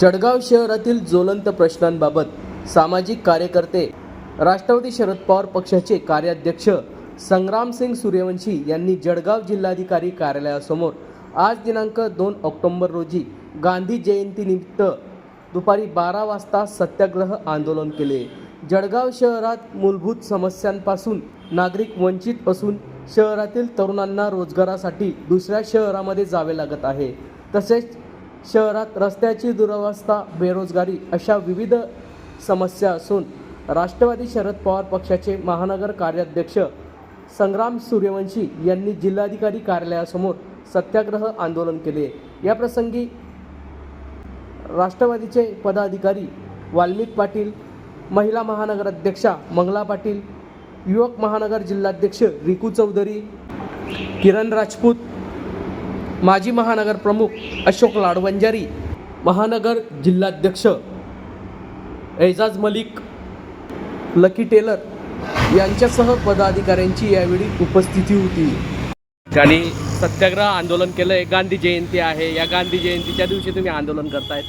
जळगाव शहरातील ज्वलंत प्रश्नांबाबत सामाजिक कार्यकर्ते राष्ट्रवादी शरद पवार पक्षाचे कार्याध्यक्ष संग्रामसिंग सूर्यवंशी यांनी जळगाव जिल्हाधिकारी कार्यालयासमोर आज दिनांक दोन ऑक्टोंबर रोजी गांधी जयंतीनिमित्त दुपारी बारा वाजता सत्याग्रह आंदोलन केले. जळगाव शहरात मूलभूत समस्यांपासून नागरिक वंचित असून शहरातील तरुणांना रोजगारासाठी दुसऱ्या शहरामध्ये जावे लागत आहे. तसेच शहरात रस्त्याची दुरवस्था बेरोजगारी अशा विविध समस्या असून राष्ट्रवादी शरद पवार पक्षाचे महानगर कार्याध्यक्ष संग्राम सूर्यवंशी यांनी जिल्हाधिकारी कार्यालयासमोर सत्याग्रह आंदोलन केले. या प्रसंगी राष्ट्रवादीचे पदाधिकारी वाल्मिक पाटील महिला महानगर अध्यक्षा मंगला पाटील युवक महानगर जिल्हाध्यक्ष रिकू चौधरी किरण राजपूत माजी महानगर प्रमुख अशोक लाडवंजारी महानगर जिल्हाध्यक्ष एजाज मलिक लकी टेलर यांच्यासह पदाधिकाऱ्यांची यावेळी उपस्थिती होती. आणि सत्याग्रह आंदोलन केलं आहे गांधी जयंती आहे. या गांधी जयंतीच्या दिवशी तुम्ही आंदोलन करतायत.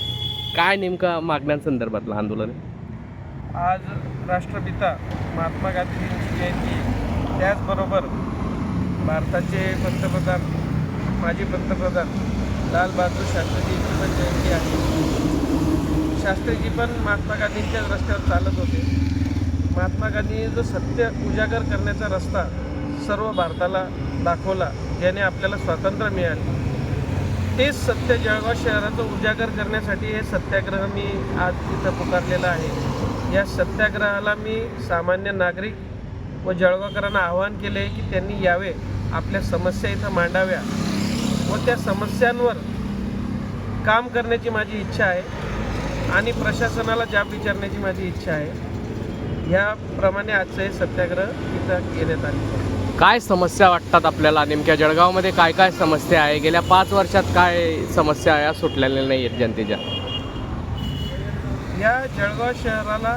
काय नेमकं मागण्यांसंदर्भातलं आंदोलन आहे? आज राष्ट्रपिता महात्मा गांधींची जयंती त्याचबरोबर भारताचे पंतप्रधान माजी पंतप्रधान लालबहादूर शास्त्रीजी पण जयंती आहे. शास्त्रीजी पण महात्मा गांधींच्याच रस्त्यावर चालत होते. महात्मा गांधींनी जो सत्य उजागर करण्याचा रस्ता सर्व भारताला दाखवला ज्याने आपल्याला स्वातंत्र्य मिळाले. तेच सत्य जळगाव शहराचं उजागर करण्यासाठी हे सत्याग्रह मी आज इथं पुकारलेला आहे. या सत्याग्रहाला मी सामान्य नागरिक व जळगावकरांना आवाहन केले की त्यांनी यावे आपल्या समस्या इथं मांडाव्या. व त्या समस्यांवर काम करण्याची माझी इच्छा आहे आणि प्रशासनाला जाब विचारण्याची माझी इच्छा आहे ह्याप्रमाणे आजचं हे सत्याग्रह इथं घेण्यात आले काय समस्या वाटतात आपल्याला? नेमक्या जळगावमध्ये काय काय समस्या आहे? गेल्या पाच वर्षात काय समस्या या सुटलेल्या नाही आहेत जनतेच्या? या जळगाव शहराला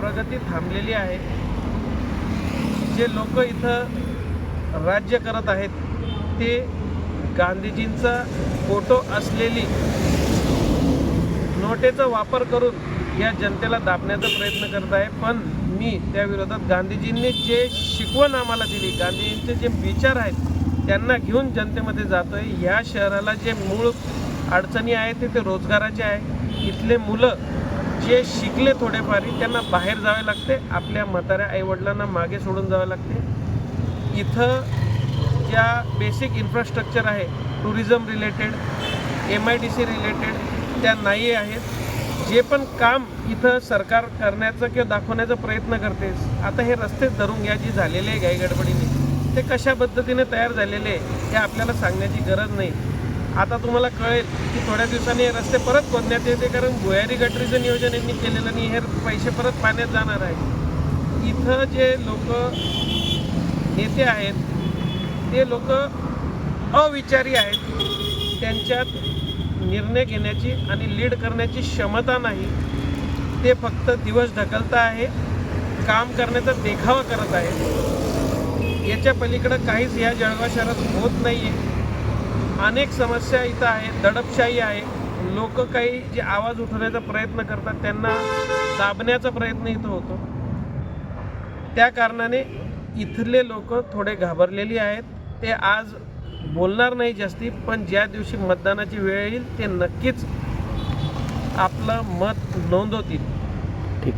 प्रगती थांबलेली आहे. जे लोक इथं राज्य करत आहेत ते गांधीजींचा फोटो असलेली नोटेचा वापर करून या जनतेला दाबण्याचा प्रयत्न करत आहे. पण मी त्या विरोधात गांधीजींनी जे शिकवण आम्हाला दिली गांधीजींचे जे विचार आहेत त्यांना घेऊन जनतेमध्ये जातो आहे या शहराला जे मूळ अडचणी आहेत ते ते रोजगाराचे आहे इथले मुलं जे शिकले थोडेफारी त्यांना बाहेर जावे लागते. आपल्या म्हाताऱ्या आईवडिलांना मागे सोडून जावे लागते. इथं ज्या बेसिक इन्फ्रास्ट्रक्चर आहे tourism related M I D C related त्या नाही आहेत. जे पण काम इथं सरकार करण्याचं किंवा दाखवण्याचा प्रयत्न करते आता हे रस्तेच धरून घ्या जी झालेले आहे घाईगडबडीने ते कशा पद्धतीने तयार झालेले आहे हे आपल्याला सांगण्याची गरज नाही. आता तुम्हाला कळेल की थोड्या दिवसांनी हे रस्ते परत खोदण्यात येते कारण भुयारी गटरीचं नियोजन यांनी केलेलं नाही हे पैसे परत पाण्यात जाणार आहे. इथं जे लोक नेते आहेत ते लोक अविचारी आहेत. त्यांच्यात निर्णय घेण्याची आणि लीड करण्याची क्षमता नाही. ते फक्त दिवस ढकलता आहे काम करण्याचा देखावा करत आहे याच्या पलीकडं काहीच या जळगाव शहरात होत नाही आहे अनेक समस्या इथं आहेत दडपशाही आहे. लोक काही जे आवाज उठवण्याचा प्रयत्न करतात त्यांना दाबण्याचा प्रयत्न इथं होतो. त्या कारणाने इथले लोक थोडे घाबरलेली आहेत. ते आज बोलणार नाही जास्ती पण ज्या दिवशी मतदानाची वेळ येईल ते नक्कीच आपलं मत नोंदवतील. ठीक.